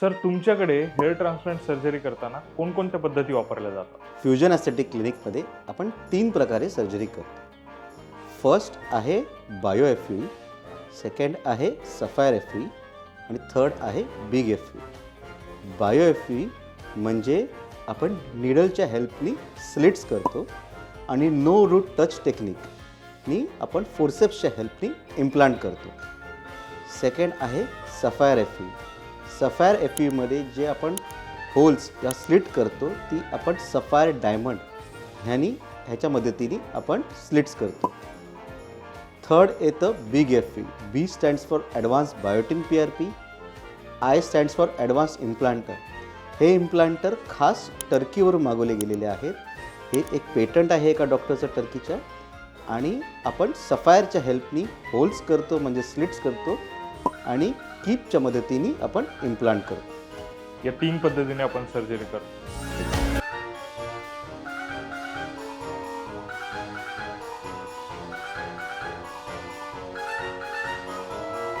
Sir तुमच्याकडे hair transplant surgery करताना कोणकोणत्या पद्धती वापरल्या जातात? फ्युजन ॲस्थेटिक क्लिनिकमध्ये आपण तीन प्रकारे सर्जरी करतो. फर्स्ट आहे बायो एफ ई सेकंड आहे सफायर एफ ई आणि थर्ड आहे big F E bio F E म्हणजे आपण निडलच्या हेल्पनी स्लिट्स करतो आणि नो रूट टच टेक्निकनी आपण फोर्सेप्सच्या हेल्पनी इम्प्लांट करतो. सेकंड आहे sapphire F E sapphire F यूमध्ये जे आपण होल्स या स्लिट करतो ती आपण सफायर डायमंड ह्यानी ह्याच्या मदतीने आपण स्लिट्स करतो. थर्ड येतं big F U B stands for advance biotin P R P I stands for advance implanter हे इम्प्लांटर खास टर्कीवरून मागवले गेलेले आहेत. हे एक पेटंट आहे एका डॉक्टरचं टर्कीच्या आणि आपण सफायरच्या हेल्पनी होल्स करतो म्हणजे स्लिट्स करतो. आणि क्लिपच्या मदतीने आपण इम्प्लांट करतो या तीन पद्धतीने आपण सर्जरी करतो.